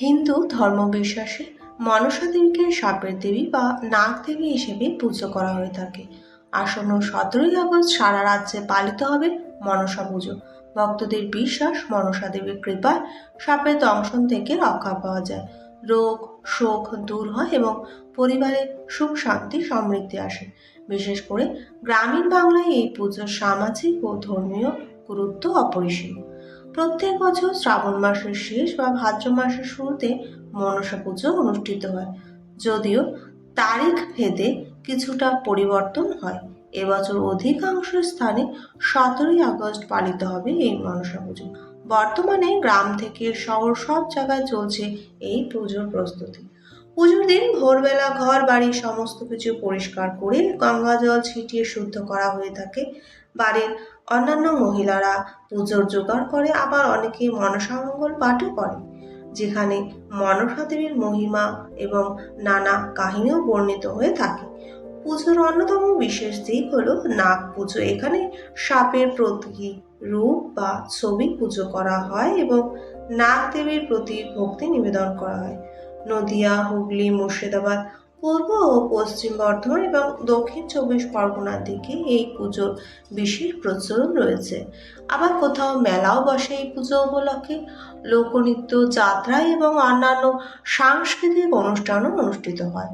হিন্দু ধর্মবিশ্বাসে মনসা দেবীকে সাপের দেবী বা নাগ দেবী হিসেবে পুজো করা হয়ে থাকে। আসন্ন সতেরোই আগস্ট সারা রাজ্যে পালিত হবে মনসা পুজো। ভক্তদের বিশ্বাস মনসা দেবীর কৃপায় সাপের দংশন থেকে রক্ষা পাওয়া যায়। রোগ, শোক দূর হয় এবং পরিবারে সুখ, শান্তি, সমৃদ্ধি আসে। বিশেষ করে গ্রামীণ বাংলায় এই পুজোর সামাজিক ও ধর্মীয় গুরুত্ব অপরিসীম। প্রত্যেক বছর শ্রাবণ মাসের শেষ বা ভাদ্র মাসের শুরুতে মনসা পুজো অনুষ্ঠিত হয়। যদিও তারিখ ভেদে কিছুটা পরিবর্তন হয়। এবছর অধিকাংশ স্থানে সতেরোই আগস্ট পালিত হবে এই মনসা পুজো। বর্তমানে গ্রাম থেকে শহর সব জায়গায় চলছে এই পুজোর প্রস্তুতি। পুজোর দিন ভোরবেলা ঘর, বাড়ি সমস্ত কিছু পরিষ্কার করে গঙ্গা জল ছিটিয়ে শুদ্ধ করা হয়ে থাকে। বাড়ির অন্যান্য মহিলারা পুজোর জোগাড় করে, আবার অনেকে মনসামঙ্গল পাঠও করে, যেখানে মনসা দেবীর মহিমা এবং নানা কাহিনীও বর্ণিত হয়ে থাকে। পুজোর অন্যতম বিশেষ দিক হলো নাগ পুজো। এখানে সাপের প্রতীকী রূপ বা ছবি পুজো করা হয় এবং নাগ দেবীর প্রতি ভক্তি নিবেদন করা হয়। নদিয়া, হুগলি, মুর্শিদাবাদ, পূর্ব ও পশ্চিম বর্ধমান এবং দক্ষিণ চব্বিশ পরগনার দিকে এই পুজোর বিশেষ প্রচলন রয়েছে। আবার কোথাও মেলাও বসে এই পুজো উপলক্ষে। লোকনৃত্য, যাত্রা এবং অন্যান্য সাংস্কৃতিক অনুষ্ঠানও অনুষ্ঠিত হয়।